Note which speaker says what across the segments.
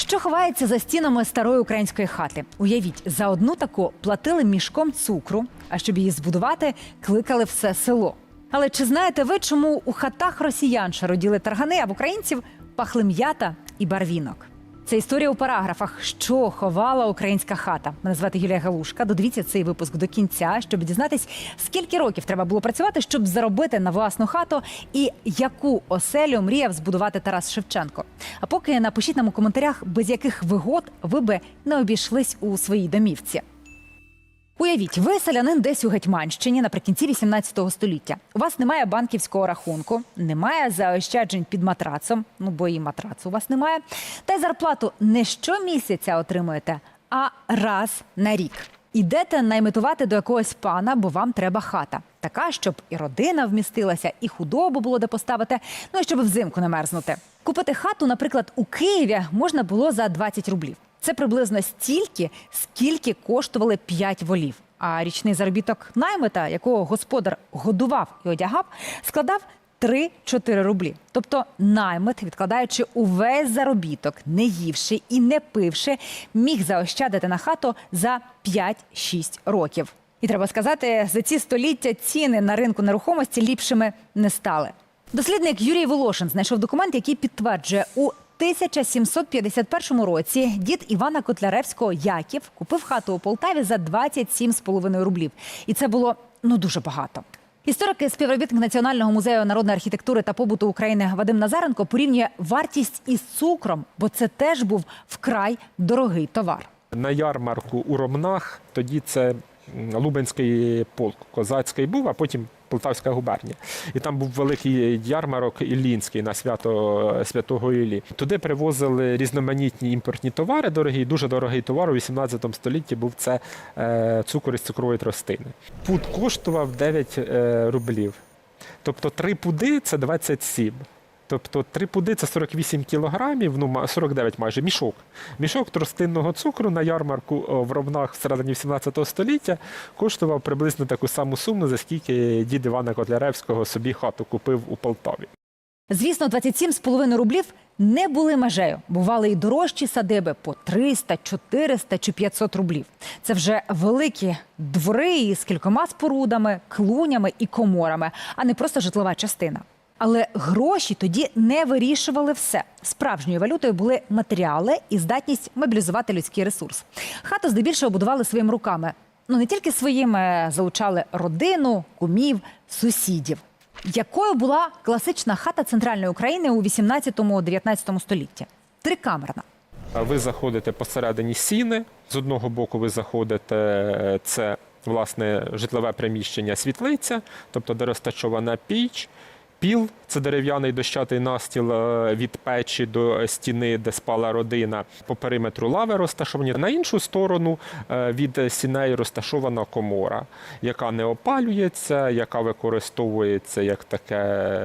Speaker 1: Що ховається за стінами старої української хати? Уявіть, за одну таку платили мішком цукру, а щоб її збудувати, кликали все село. Але чи знаєте ви, чому у хатах росіян шароділи таргани, а в українців пахли м'ята і барвінок? Це історія у параграфах, що ховала українська хата. Мене звати Юлія Галушка. Додивіться цей випуск до кінця, щоб дізнатись, скільки років треба було працювати, щоб заробити на власну хату, і яку оселю мріяв збудувати Тарас Шевченко. А поки напишіть нам у коментарях, без яких вигод ви би не обійшлись у своїй домівці. Уявіть, ви селянин десь у Гетьманщині наприкінці 18 століття. У вас немає банківського рахунку, немає заощаджень під матрацом, ну бо і матрацу у вас немає. Та й зарплату не щомісяця отримуєте, а раз на рік. Ідете наймитувати до якогось пана, бо вам треба хата. Така, щоб і родина вмістилася, і худобу було де поставити, ну і щоб взимку не мерзнути. Купити хату, наприклад, у Києві можна було за 20 рублів. Це приблизно стільки, скільки коштували 5 волів. А річний заробіток наймита, якого господар годував і одягав, складав 3-4 рублі. Тобто наймит, відкладаючи увесь заробіток, не ївши і не пивши, міг заощадити на хату за 5-6 років. І треба сказати, за ці століття ціни на ринку нерухомості ліпшими не стали. Дослідник Юрій Волошин знайшов документ, який підтверджує, у 1751 році дід Івана Котляревського Яків купив хату у Полтаві за 27,5 рублів. І це було ну дуже багато. Історик, співробітник Національного музею народної архітектури та побуту України Вадим Назаренко порівнює вартість із цукром, бо це теж був вкрай дорогий товар.
Speaker 2: На ярмарку у Ромнах тоді це Лубенський полк козацький був, а потім Полтавська губернія. І там був великий ярмарок Іллінський на свято Святого Іллі. Туди привозили різноманітні імпортні товари дорогі. Дуже дорогий товар у 18 столітті був це е, цукор із цукрової тростини. Пуд коштував 9 е, рублів. Тобто три пуди це 27. Тобто три пуди це 48 кілограмів, ну ма- 49 майже мішок. Мішок тростинного цукру на ярмарку в Ровнах всередині 17 століття коштував приблизно таку саму суму, за скільки дід Івана Котляревського собі хату купив у Полтаві.
Speaker 1: Звісно, 27,5 рублів не були межею. Бували і дорожчі садиби по 300, 400 чи 500 рублів. Це вже великі двори із кількома спорудами, клунями і коморами, а не просто житлова частина. Але гроші тоді не вирішували все. Справжньою валютою були матеріали і здатність мобілізувати людський ресурс. Хату здебільшого будували своїми руками. Ну не тільки своїми залучали родину, кумів, сусідів. Якою була класична хата центральної України у 18-19 столітті? Трикамерна.
Speaker 2: Ви заходите посередині сіни. З одного боку ви заходите, е, це власне житлове приміщення світлиця, тобто де розташована піч. Піл це дерев'яний дощатий настіл е, від печі до стіни, де спала родина. По периметру лави розташовані. На іншу сторону е, від сіней розташована комора, яка не опалюється, яка використовується як таке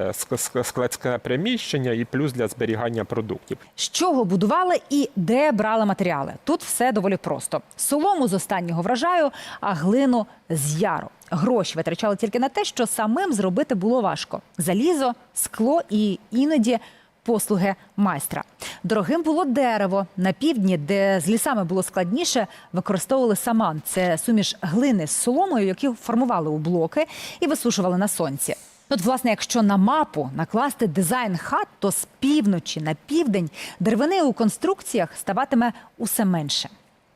Speaker 2: ск- ск- складське приміщення і плюс для зберігання продуктів.
Speaker 1: З чого будували і де брали матеріали? Тут все доволі просто: солому з останнього врожаю, а глину з яру. Гроші витрачали тільки на те, що самим зробити було важко: залізо, скло і іноді послуги майстра. Дорогим було дерево на півдні, де з лісами було складніше, використовували саман. Це суміш глини з соломою, які формували у блоки і висушували на сонці. От, власне, якщо на мапу накласти дизайн хат, то з півночі на південь деревини у конструкціях ставатиме усе менше.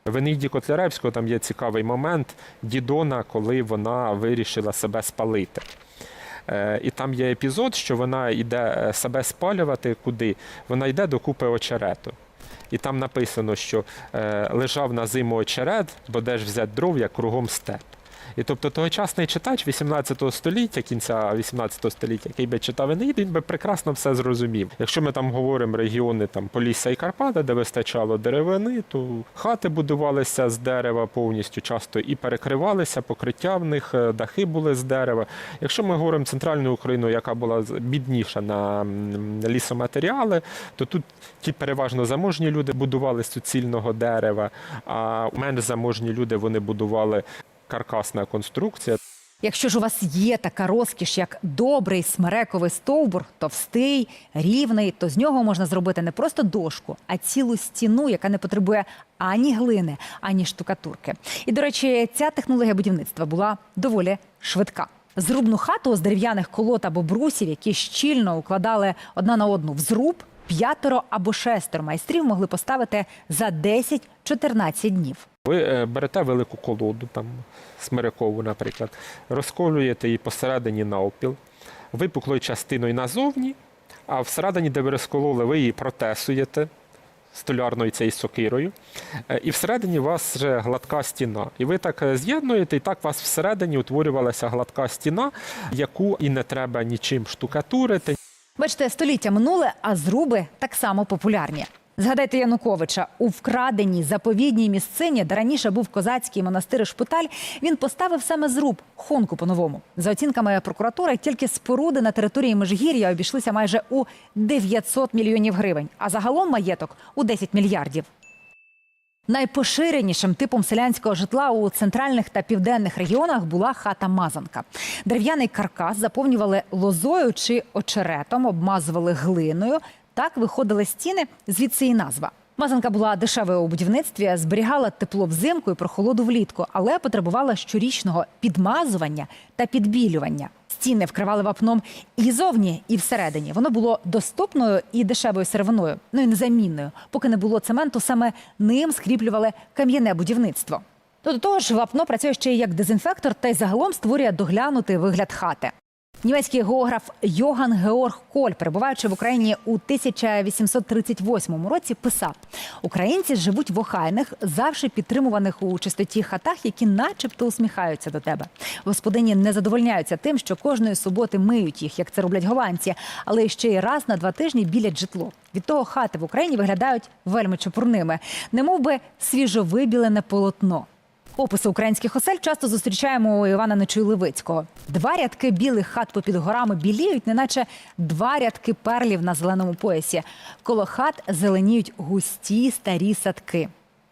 Speaker 2: В Енейді Котляревського там є цікавий момент Дідона, коли вона вирішила себе спалити. Е, І там є епізод, що вона йде е, себе спалювати куди? Вона йде до купи очерету. І там написано, що е, лежав на зиму очерет, бо де ж взяти дров, як кругом степ. І тобто тогочасний читач 18 століття, кінця 18 століття, який би читав Енеїд, він би прекрасно все зрозумів. Якщо ми там говоримо регіони там Полісся і Карпати, де вистачало деревини, то хати будувалися з дерева повністю часто і перекривалися, покриття в них, е, дахи були з дерева. Якщо ми говоримо центральну Україну, яка була бідніша на лісоматеріали, то тут ті переважно заможні люди будували з суцільного дерева, а менш заможні люди вони будували каркасна конструкція.
Speaker 1: Якщо ж у вас є така розкіш, як добрий смерековий стовбур, товстий, рівний, то з нього можна зробити не просто дошку, а цілу стіну, яка не потребує ані глини, ані штукатурки. І, до речі, ця технологія будівництва була доволі швидка. Зрубну хату з дерев'яних колод або брусів, які щільно укладали одна на одну в зруб, п'ятеро або шестеро майстрів могли поставити за 10-14 днів.
Speaker 2: Ви е, берете велику колоду, там смирикову, наприклад, розколюєте її посередині навпіл, випуклою частиною назовні, а всередині, де ви розкололи, ви її протесуєте столярною цією сокирою, е, і всередині у вас вже гладка стіна. І ви так е, з'єднуєте, і так у вас всередині утворювалася гладка стіна, яку і не треба нічим штукатурити,
Speaker 1: Бачите, століття минуле, а зруби так само популярні. Згадайте Януковича у вкраденій заповідній місцині, де раніше був козацький монастир шпиталь. Він поставив саме зруб хонку по-новому. За оцінками прокуратури, тільки споруди на території Межгір'я обійшлися майже у 900 мільйонів гривень, а загалом маєток у 10 мільярдів. Найпоширенішим типом селянського житла у центральних та південних регіонах була хата мазанка. Дерев'яний каркас заповнювали лозою чи очеретом, обмазували глиною. Так виходили стіни, звідси і назва. Мазанка була дешевою у будівництві, зберігала тепло взимку і прохолоду влітку, але потребувала щорічного підмазування та підбілювання. Стіни вкривали вапном і зовні, і всередині. Воно було доступною і дешевою сировиною, ну і незамінною. Поки не було цементу, саме ним скріплювали кам'яне будівництво. До того ж, вапно працює ще й як дезінфектор та й загалом створює доглянутий вигляд хати. Німецький географ Йоган Георг Коль, перебуваючи в Україні у 1838 році, писав: Українці живуть в охайних, завжди підтримуваних у чистоті хатах, які, начебто, усміхаються до тебе. Господині не задовольняються тим, що кожної суботи миють їх, як це роблять голландці, але ще й раз на два тижні білять житло. Від того хати в Україні виглядають вельми чепурними, немов би свіжовибілене полотно. Описи українських осель часто зустрічаємо у Івана Нечуй-Левицького. Два рядки білих хат попід горами біліють, неначе два рядки перлів на зеленому поясі. Коло хат зеленіють густі старі садки.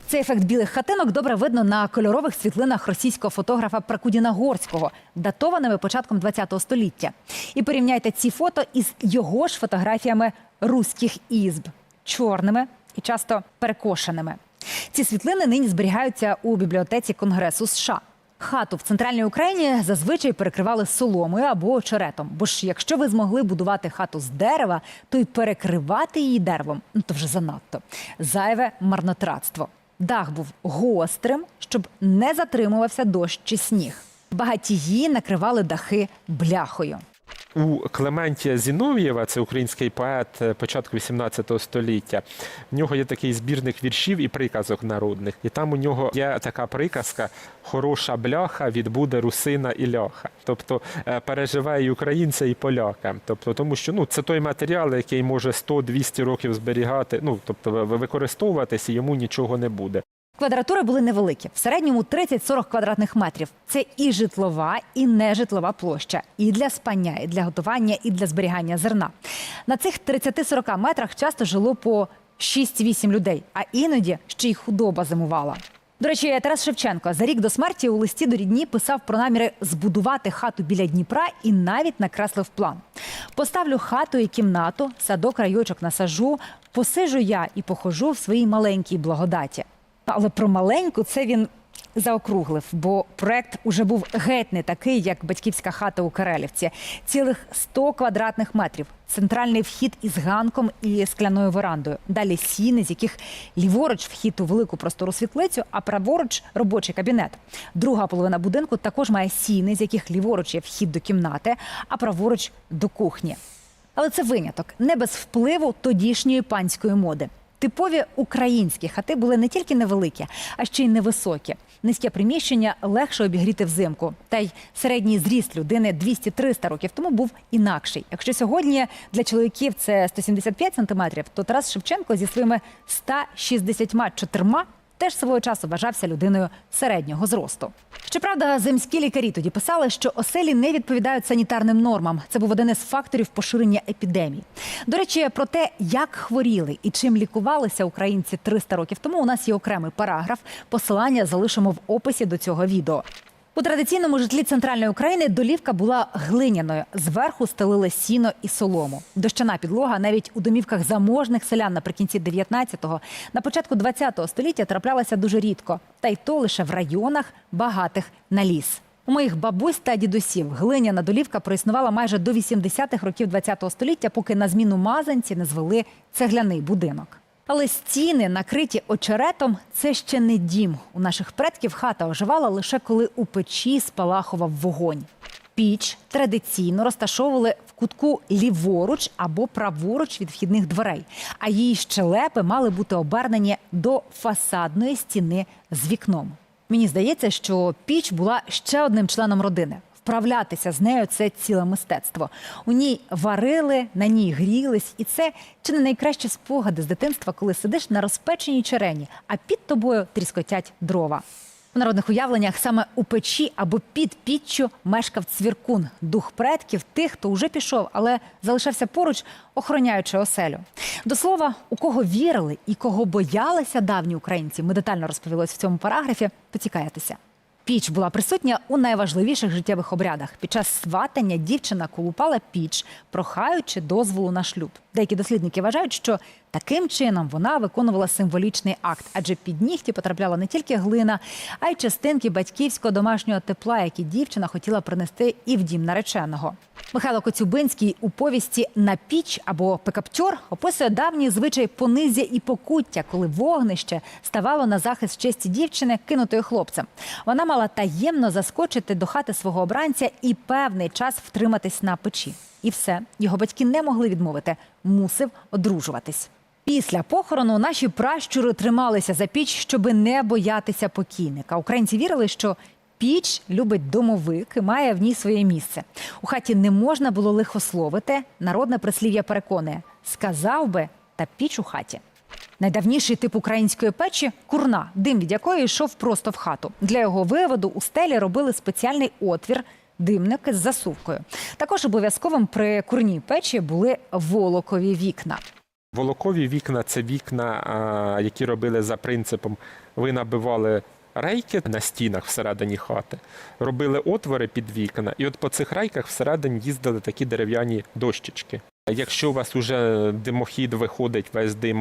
Speaker 1: Цей ефект білих хатинок добре видно на кольорових світлинах російського фотографа Пракудіна Горського, датованими початком ХХ століття. І порівняйте ці фото із його ж фотографіями руських ізб чорними і часто перекошеними. Ці світлини нині зберігаються у бібліотеці Конгресу США. Хату в центральній Україні зазвичай перекривали соломою або очеретом. Бо ж якщо ви змогли будувати хату з дерева, то й перекривати її деревом ну то вже занадто. Зайве марнотратство. Дах був гострим, щоб не затримувався дощ чи сніг. Багатії накривали дахи бляхою.
Speaker 2: У Клементія Зінов'єва, це український поет е, початку XVIII століття. В нього є такий збірник віршів і приказок народних. І там у нього є така приказка Хороша бляха відбуде русина і ляха. Тобто е, переживе і українця, і поляка. Тобто, тому що ну, це той матеріал, який може 100-200 років зберігати, ну тобто ви- ви- використовуватись, і йому нічого не буде.
Speaker 1: Квадратури були невеликі, в середньому 30-40 квадратних метрів. Це і житлова, і нежитлова площа, і для спання, і для готування, і для зберігання зерна. На цих 30-40 метрах часто жило по 6-8 людей, а іноді ще й худоба зимувала. До речі, Тарас Шевченко за рік до смерті у листі до рідні писав про наміри збудувати хату біля Дніпра і навіть накреслив план. Поставлю хату і кімнату, садок райочок насажу, посижу я і похожу в своїй маленькій благодаті. Але про маленьку це він заокруглив, бо проект уже був геть не такий, як батьківська хата у Карелівці. Цілих 100 квадратних метрів. Центральний вхід із ганком і скляною верандою. Далі сіни, з яких ліворуч вхід у велику простору світлицю, а праворуч робочий кабінет. Друга половина будинку також має сіни, з яких ліворуч є вхід до кімнати, а праворуч до кухні. Але це виняток не без впливу тодішньої панської моди. Типові українські хати були не тільки невеликі, а ще й невисокі. Низьке приміщення легше обігріти взимку. Та й середній зріст людини 200-300 років тому був інакший. Якщо сьогодні для чоловіків це 175 сантиметрів, то Тарас Шевченко зі своїми 164 теж свого часу вважався людиною середнього зросту. Щоправда, земські лікарі тоді писали, що оселі не відповідають санітарним нормам. Це був один із факторів поширення епідемії. До речі, про те, як хворіли і чим лікувалися українці 300 років тому, у нас є окремий параграф. Посилання залишимо в описі до цього відео. У традиційному житлі центральної України долівка була глиняною. Зверху стелили сіно і солому. Дощана підлога навіть у домівках заможних селян наприкінці 19-го, на початку 20-го століття траплялася дуже рідко, та й то лише в районах багатих на ліс. У моїх бабусь та дідусів глиняна долівка проіснувала майже до 80-х років 20-го століття, поки на зміну мазанці не звели цегляний будинок. Але стіни, накриті очеретом, це ще не дім. У наших предків хата оживала лише коли у печі спалахував вогонь. Піч традиційно розташовували в кутку ліворуч або праворуч від вхідних дверей, а її щелепи мали бути обернені до фасадної стіни з вікном. Мені здається, що піч була ще одним членом родини. Вправлятися з нею це ціле мистецтво. У ній варили, на ній грілись, і це чи не найкращі спогади з дитинства, коли сидиш на розпеченій черені, а під тобою тріскотять дрова. В народних уявленнях саме у печі або під піччю мешкав цвіркун, дух предків, тих, хто вже пішов, але залишався поруч, охороняючи оселю. До слова, у кого вірили і кого боялися давні українці, ми детально розповілось в цьому параграфі. Поцікаєтеся. Піч була присутня у найважливіших життєвих обрядах. Під час сватання дівчина колупала піч, прохаючи дозволу на шлюб. Деякі дослідники вважають, що таким чином вона виконувала символічний акт, адже під нігті потрапляла не тільки глина, а й частинки батьківського домашнього тепла, які дівчина хотіла принести і в дім нареченого. Михайло Коцюбинський у повісті на піч або пекаптьор описує давній звичай понизя і покуття, коли вогнище ставало на захист честі дівчини, кинутої хлопцем. Вона мала таємно заскочити до хати свого обранця і певний час втриматись на печі. І все його батьки не могли відмовити, мусив одружуватись. Після похорону наші пращури трималися за піч, щоби не боятися покійника. Українці вірили, що піч любить домовик і має в ній своє місце. У хаті не можна було лихословити. Народне прислів'я переконує: сказав би, та піч у хаті. Найдавніший тип української печі курна, дим від якої йшов просто в хату. Для його виводу у стелі робили спеціальний отвір. Димники з засувкою. Також обов'язковим при курній печі були волокові вікна.
Speaker 2: Волокові вікна це вікна, які робили за принципом: ви набивали рейки на стінах всередині хати, робили отвори під вікна, і от по цих рейках всередині їздили такі дерев'яні дощечки. Якщо у вас уже димохід виходить весь дим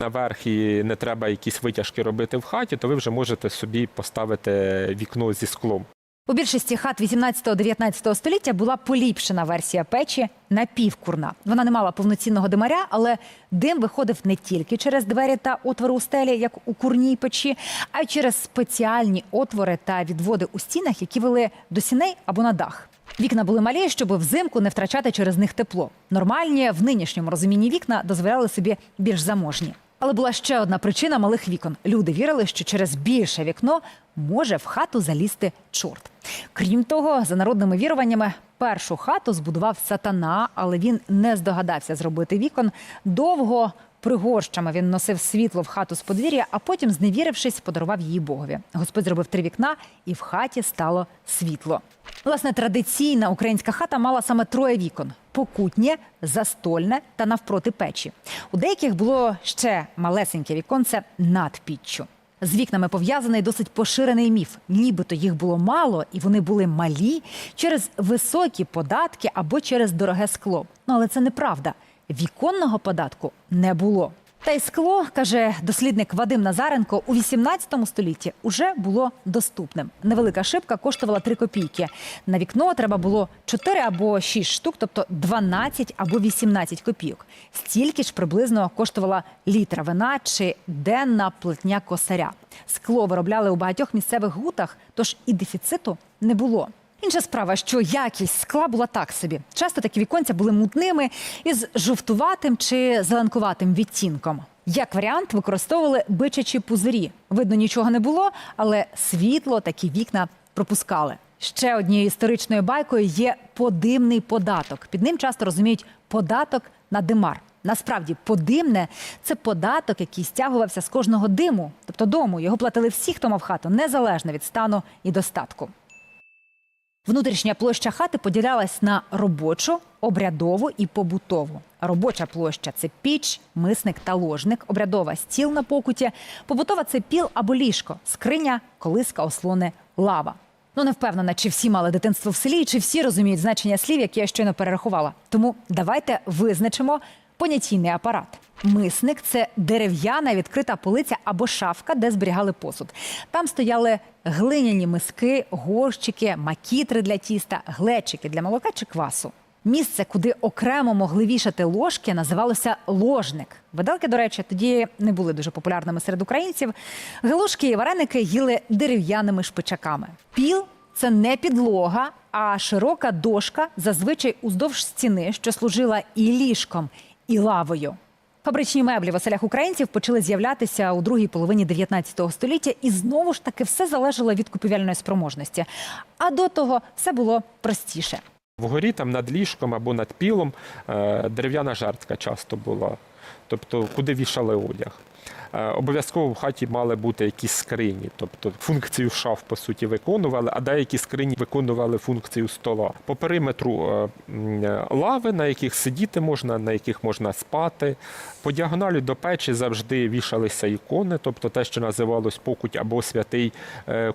Speaker 2: наверх і не треба якісь витяжки робити в хаті, то ви вже можете собі поставити вікно зі склом.
Speaker 1: У більшості хат 18-19 століття була поліпшена версія печі напівкурна. Вона не мала повноцінного димаря, але дим виходив не тільки через двері та отвори у стелі, як у курній печі, а й через спеціальні отвори та відводи у стінах, які вели до сіней або на дах. Вікна були малі, щоб взимку не втрачати через них тепло. Нормальні в нинішньому розумінні вікна дозволяли собі більш заможні. Але була ще одна причина малих вікон. Люди вірили, що через більше вікно може в хату залізти чорт. Крім того, за народними віруваннями, першу хату збудував сатана, але він не здогадався зробити вікон. Довго пригорщами він носив світло в хату з подвір'я, а потім, зневірившись, подарував її богові. Господь зробив три вікна, і в хаті стало світло. Власне, традиційна українська хата мала саме троє вікон: покутнє, застольне та навпроти печі. У деяких було ще малесеньке віконце над піччю. З вікнами пов'язаний досить поширений міф. Нібито їх було мало і вони були малі через високі податки або через дороге скло. Ну але це неправда. Віконного податку не було. Та й скло, каже дослідник Вадим Назаренко, у 18 столітті уже було доступним. Невелика шибка коштувала 3 копійки. На вікно треба було 4 або 6 штук, тобто 12 або 18 копійок. Стільки ж приблизно коштувала літра вина чи денна плетня косаря. Скло виробляли у багатьох місцевих гутах, тож і дефіциту не було. Інша справа, що якість скла була так собі. Часто такі віконця були мутними із жовтуватим чи зеленкуватим відтінком. Як варіант, використовували бичачі пузирі. Видно, нічого не було, але світло такі вікна пропускали. Ще однією історичною байкою є подимний податок. Під ним часто розуміють податок на димар. Насправді, подимне це податок, який стягувався з кожного диму, тобто дому. Його платили всі, хто мав хату, незалежно від стану і достатку. Внутрішня площа хати поділялась на робочу, обрядову і побутову. Робоча площа це піч, мисник та ложник, обрядова стіл на покуті, побутова це піл або ліжко, скриня, колиска, ослони, лава. Ну, не впевнена, чи всі мали дитинство в селі, чи всі розуміють значення слів, які я щойно перерахувала. Тому давайте визначимо понятійний апарат. Мисник це дерев'яна відкрита полиця або шафка, де зберігали посуд. Там стояли глиняні миски, горщики, макітри для тіста, глечики для молока чи квасу. Місце, куди окремо могли вішати ложки, називалося ложник. Виделки, до речі, тоді не були дуже популярними серед українців. Галушки і вареники їли дерев'яними шпичаками. Піл це не підлога, а широка дошка, зазвичай уздовж стіни, що служила і ліжком, і лавою. Фабричні меблі в оселях українців почали з'являтися у другій половині 19 століття, і знову ж таки все залежало від купівельної спроможності. А до того все було простіше.
Speaker 2: Вгорі там над ліжком або над пілом е, дерев'яна жартка часто була, тобто куди вішали одяг. Е, Обов'язково в хаті мали бути якісь скрині, тобто функцію шаф по суті виконували, а деякі скрині виконували функцію стола. По периметру е, е, лави, на яких сидіти можна, на яких можна спати. По діагоналі до печі завжди вішалися ікони, тобто те, що називалось покуть або святий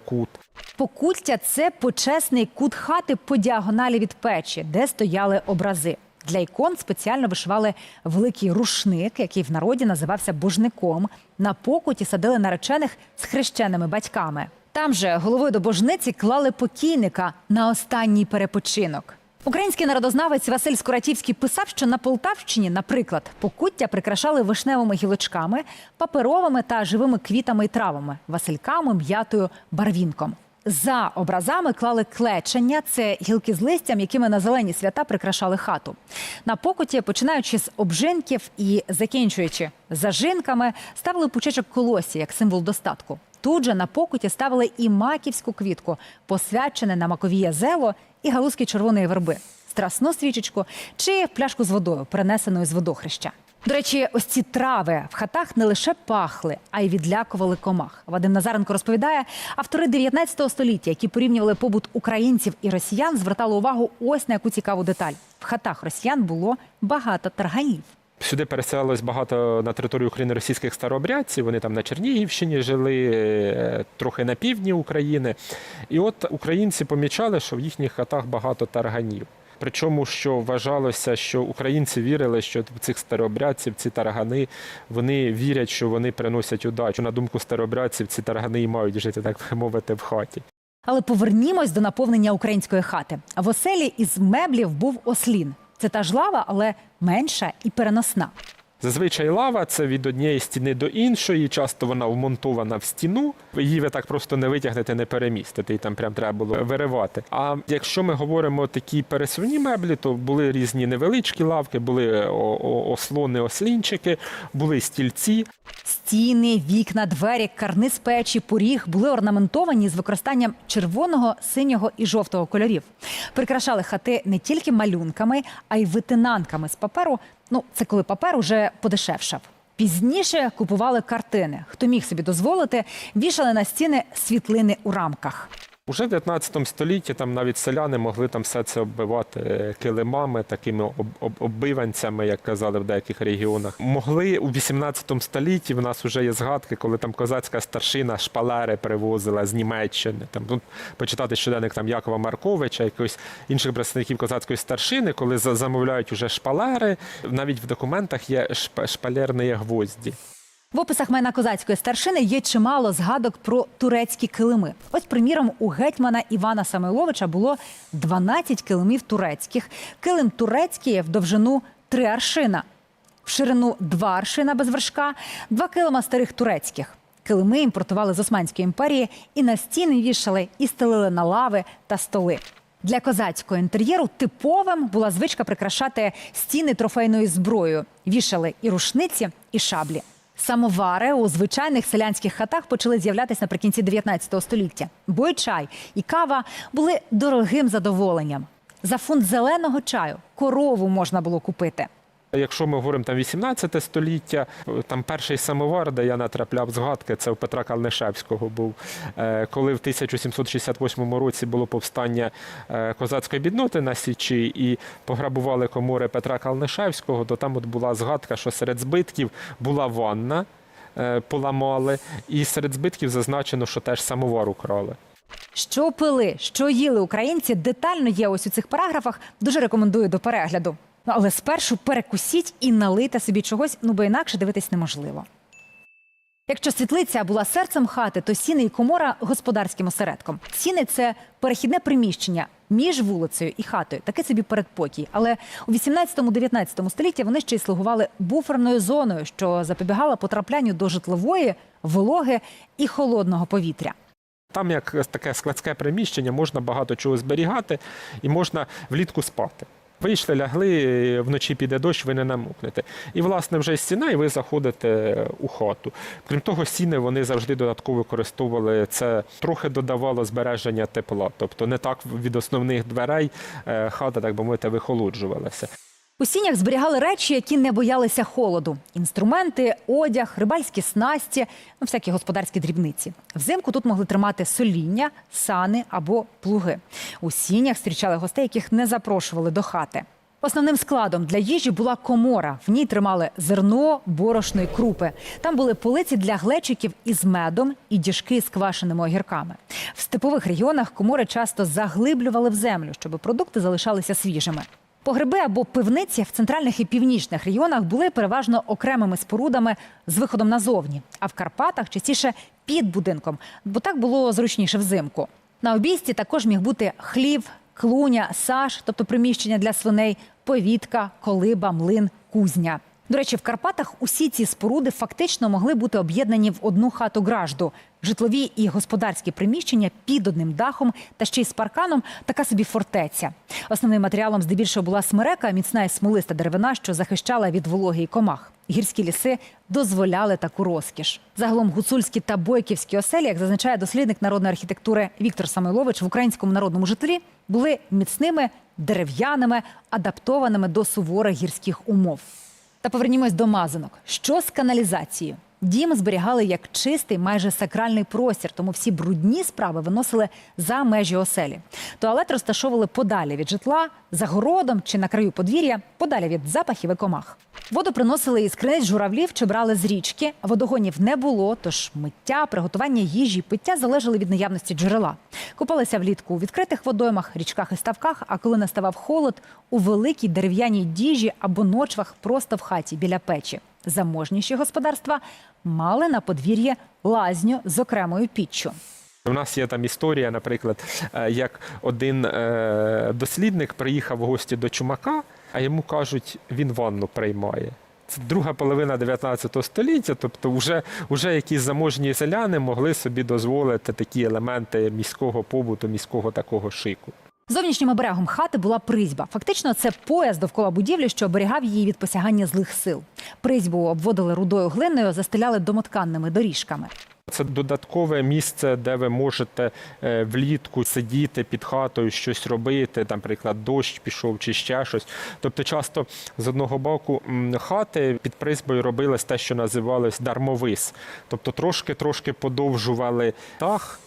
Speaker 2: кут.
Speaker 1: Покуття це почесний кут хати по діагоналі від печі, де стояли образи. Для ікон спеціально вишивали великий рушник, який в народі називався божником. На покуті садили наречених з хрещеними батьками. Там же головою до божниці клали покійника на останній перепочинок. Український народознавець Василь Скуратівський писав, що на Полтавщині, наприклад, покуття прикрашали вишневими гілочками, паперовими та живими квітами і травами, васильками, м'ятою, барвінком. За образами клали клечення це гілки з листям, якими на зелені свята прикрашали хату. На покуті, починаючи з обжинків і закінчуючи зажинками, ставили пучечок колосі як символ достатку. Тут же на покуті ставили і маківську квітку, посвячене на маковіє зело і галузки червоної верби, страсну свічечку чи пляшку з водою, перенесеною з водохреща. До речі, ось ці трави в хатах не лише пахли, а й відлякували комах. Вадим Назаренко розповідає, автори 19 століття, які порівнювали побут українців і росіян, звертали увагу ось на яку цікаву деталь. В хатах росіян було багато тарганів.
Speaker 2: Сюди переселилось багато на територію України російських старообрядців. Вони там на Чернігівщині жили, е, трохи на півдні України. І от українці помічали, що в їхніх хатах багато тарганів. Причому, що вважалося, що українці вірили, що цих старообрядців ці таргани вони вірять, що вони приносять удачу. На думку старообрядців, ці таргани і мають жити, так би мовити, в хаті.
Speaker 1: Але повернімось до наповнення української хати. В оселі із меблів був ослін. Це та ж лава, але менша і переносна.
Speaker 2: Зазвичай лава це від однієї стіни до іншої. Часто вона вмонтована в стіну. Її ви так просто не витягнете, не перемістите, і там прям треба було виривати. А якщо ми говоримо такі пересувні меблі, то були різні невеличкі лавки, були о- ослони, ослінчики, були стільці.
Speaker 1: Стіни, вікна, двері, карниз печі, поріг були орнаментовані з використанням червоного, синього і жовтого кольорів. Прикрашали хати не тільки малюнками, а й витинанками з паперу. Ну, це коли папер уже подешевшав. Пізніше купували картини. Хто міг собі дозволити, вішали на стіни світлини у рамках.
Speaker 2: Уже в 19 столітті там навіть селяни могли там все це оббивати е, килимами, такими об- об- оббиванцями, як казали в деяких регіонах. Могли у 18 столітті. В нас вже є згадки, коли там козацька старшина шпалери привозила з Німеччини. Там ну, почитати щоденник там Якова Марковича, якихось інших представників козацької старшини, коли замовляють уже шпалери. Навіть в документах є шп- шпалерні гвозді.
Speaker 1: В описах майна козацької старшини є чимало згадок про турецькі килими. Ось, приміром, у гетьмана Івана Самойловича було 12 килимів турецьких. Килим турецький в довжину 3 аршина, в ширину 2 аршина без вершка, два килима старих турецьких. Килими імпортували з Османської імперії і на стіни вішали і стелили на лави та столи. Для козацького інтер'єру типовим була звичка прикрашати стіни трофейною зброєю. Вішали і рушниці, і шаблі. Самовари у звичайних селянських хатах почали з'являтися наприкінці 19 століття. Бо й чай і кава були дорогим задоволенням. За фунт зеленого чаю корову можна було купити.
Speaker 2: Якщо ми говоримо там 18 століття, там перший самовар, де я натрапляв згадки, це у Петра Калнишевського був. Е, Коли в 1768 році було повстання е, козацької бідноти на Січі і пограбували комори Петра Калнишевського, то там от була згадка, що серед збитків була ванна, е, поламали, і серед збитків зазначено, що теж самовар украли.
Speaker 1: Що пили, що їли українці, детально є ось у цих параграфах. Дуже рекомендую до перегляду. Ну, але спершу перекусіть і налийте собі чогось, ну бо інакше дивитись неможливо. Якщо світлиця була серцем хати, то сіни і комора господарським осередком. Сіни це перехідне приміщення між вулицею і хатою, таке собі передпокій. Але у 18-19 столітті вони ще й слугували буферною зоною, що запобігала потраплянню до житлової, вологи і холодного повітря.
Speaker 2: Там як таке складське приміщення, можна багато чого зберігати і можна влітку спати. Вийшли, лягли, вночі піде дощ, ви не намокнете. І, власне, вже стіна, і ви заходите у хату. Крім того, стіни вони завжди додатково використовували це, трохи додавало збереження тепла. Тобто не так від основних дверей е, хата, так би мовити, вихолоджувалася.
Speaker 1: У сінях зберігали речі, які не боялися холоду: інструменти, одяг, рибальські снасті, ну всякі господарські дрібниці. Взимку тут могли тримати соління, сани або плуги. У сінях зустрічали гостей, яких не запрошували до хати. Основним складом для їжі була комора. В ній тримали зерно, борошно і крупи. Там були полиці для глечиків із медом і діжки з квашеними огірками. В степових регіонах комори часто заглиблювали в землю, щоб продукти залишалися свіжими. Погреби або пивниці в центральних і північних регіонах були переважно окремими спорудами з виходом назовні, а в Карпатах частіше під будинком, бо так було зручніше взимку. На обійсті також міг бути хлів, клуня, саж, тобто приміщення для свиней, повітка, колиба, млин, кузня. До речі, в Карпатах усі ці споруди фактично могли бути об'єднані в одну хату гражду. Житлові і господарські приміщення під одним дахом та ще й з парканом така собі фортеця. Основним матеріалом здебільшого була смерека, міцна і смолиста деревина, що захищала від вологи і комах. Гірські ліси дозволяли таку розкіш. Загалом гуцульські та бойківські оселі, як зазначає дослідник народної архітектури Віктор Самойлович, в українському народному житлі були міцними, дерев'яними, адаптованими до суворих гірських умов. Та повернімось до мазанок. Що з каналізацією? Дім зберігали як чистий, майже сакральний простір, тому всі брудні справи виносили за межі оселі. Туалет розташовували подалі від житла, за городом чи на краю подвір'я, подалі від запахів і комах. Воду приносили із криниць журавлів чи брали з річки. Водогонів не було, тож миття, приготування їжі, пиття залежали від наявності джерела. Купалися влітку у відкритих водоймах, річках і ставках. А коли наставав холод, у великій дерев'яній діжі або ночвах просто в хаті біля печі. Заможніші господарства мали на подвір'ї лазню з окремою піччю.
Speaker 2: У нас є там історія, наприклад, е, як один е, дослідник приїхав в гості до чумака, а йому кажуть, він ванну приймає. Це друга половина 19 століття, тобто вже, вже якісь заможні селяни могли собі дозволити такі елементи міського побуту, міського такого шику.
Speaker 1: Зовнішнім оберегом хати була призьба. Фактично, це пояс довкола будівлі, що оберігав її від посягання злих сил. Призьбу обводили рудою глиною, застеляли домотканними доріжками.
Speaker 2: Це додаткове місце, де ви можете е, влітку сидіти під хатою, щось робити, там, наприклад, дощ пішов чи ще щось. Тобто, часто з одного боку хати під призьбою робилось те, що називалось дармовис. Тобто трошки-трошки подовжували дах.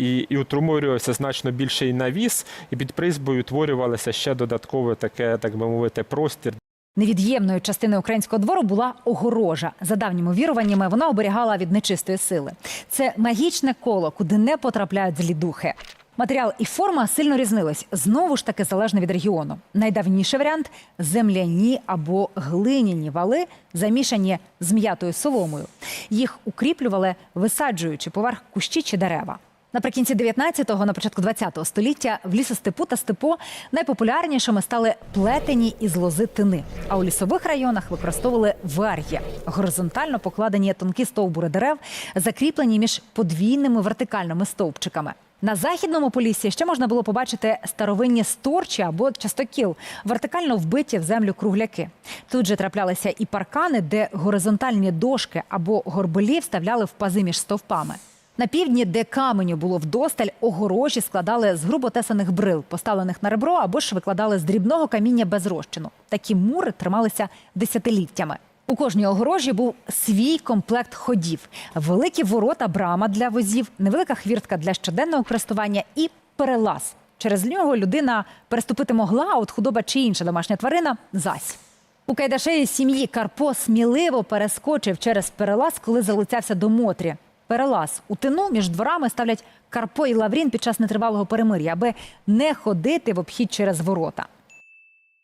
Speaker 2: І, і утримувався значно більший навіс, і під призьбою утворювалося ще додаткове таке, так би мовити, простір,
Speaker 1: Невід'ємною частиною українського двору була огорожа. За давніми віруваннями вона оберігала від нечистої сили. Це магічне коло, куди не потрапляють злі духи. Матеріал і форма сильно різнились. Знову ж таки залежно від регіону. Найдавніший варіант земляні або глиняні вали, замішані з м'ятою соломою. Їх укріплювали, висаджуючи поверх кущі чи дерева. Наприкінці 19-го, на початку 20-го століття в лісостепу та степу найпопулярнішими стали плетені із лози тини. А у лісових районах використовували вер'є – горизонтально покладені тонкі стовбури дерев, закріплені між подвійними вертикальними стовпчиками. На західному полісі ще можна було побачити старовинні сторчі або частокіл, вертикально вбиті в землю кругляки. Тут же траплялися і паркани, де горизонтальні дошки або горбелі вставляли в пази між стовпами. На півдні, де каменю було вдосталь, огорожі складали з грубо тесаних брил, поставлених на ребро, або ж викладали з дрібного каміння без розчину. Такі мури трималися десятиліттями. У кожній огорожі був свій комплект ходів: великі ворота, брама для возів, невелика хвіртка для щоденного користування і перелаз. Через нього людина переступити могла, а от худоба чи інша домашня тварина зась. У Кайдашеї сім'ї Карпо сміливо перескочив через перелаз, коли залицявся до Мотрі. Перелаз у тину між дворами ставлять Карпо і Лаврін під час нетривалого перемир'я, аби не ходити в обхід через ворота.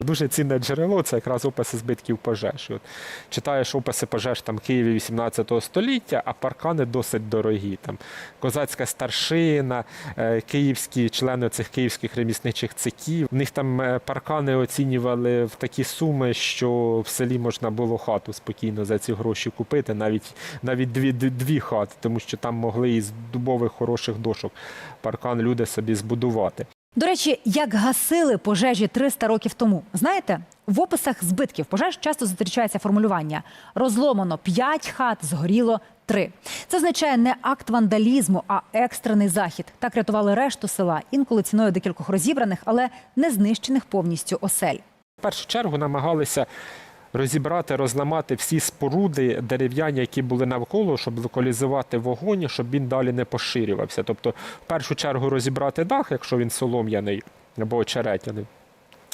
Speaker 2: Дуже цінне джерело це якраз описи збитків пожеж. От, читаєш описи пожеж там Києві 18 століття, а паркани досить дорогі. Там козацька старшина, е, київські члени цих київських ремісничих цехів. В них там е, паркани оцінювали в такі суми, що в селі можна було хату спокійно за ці гроші купити, навіть навіть дві, дві хати, тому що там могли із дубових хороших дошок паркан люди собі збудувати.
Speaker 1: До речі, як гасили пожежі 300 років тому. Знаєте, в описах збитків пожеж часто зустрічається формулювання: розломано 5 хат, згоріло 3. Це означає не акт вандалізму, а екстрений захід. Так рятували решту села, інколи ціною декількох розібраних, але не знищених повністю осель.
Speaker 2: В першу чергу намагалися розібрати, розламати всі споруди дерев'яні, які були навколо, щоб локалізувати вогонь, щоб він далі не поширювався. Тобто, в першу чергу розібрати дах, якщо він солом'яний або очеретяний.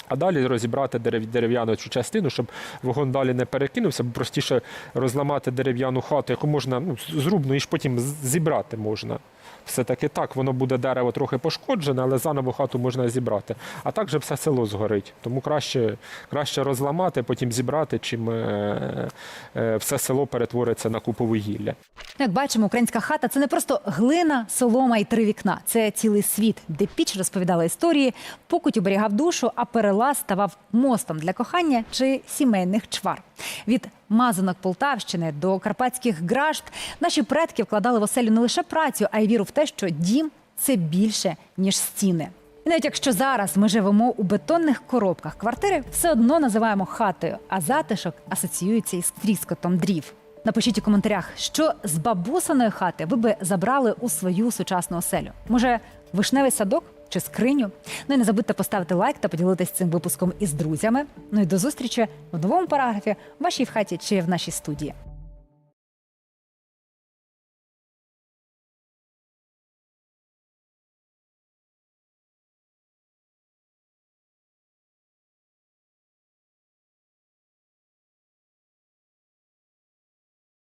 Speaker 2: А далі розібрати дерев- дерев'яну цю частину, щоб вогонь далі не перекинувся, бо простіше розламати дерев'яну хату, яку можна ну, зрубно і ж потім зібрати можна. Все-таки так, воно буде дерево трохи пошкоджене, але заново хату можна зібрати. А так же все село згорить. Тому краще, краще розламати, потім зібрати, чим е, е, все село перетвориться на купу вугілля.
Speaker 1: Як бачимо, українська хата це не просто глина, солома і три вікна. Це цілий світ, де піч розповідала історії, покуть оберігав душу, а перелаз ставав мостом для кохання чи сімейних чвар. Від мазанок Полтавщини до карпатських гражд наші предки вкладали в оселю не лише працю, а й віру в те, що дім це більше ніж стіни. І навіть якщо зараз ми живемо у бетонних коробках, квартири все одно називаємо хатою, а затишок асоціюється із тріскотом дрів. Напишіть у коментарях, що з бабусиної хати ви би забрали у свою сучасну оселю. Може, вишневий садок чи скриню? Ну і не забудьте поставити лайк та поділитись цим випуском із друзями. Ну і до зустрічі в новому параграфі в вашій в хаті чи в нашій студії.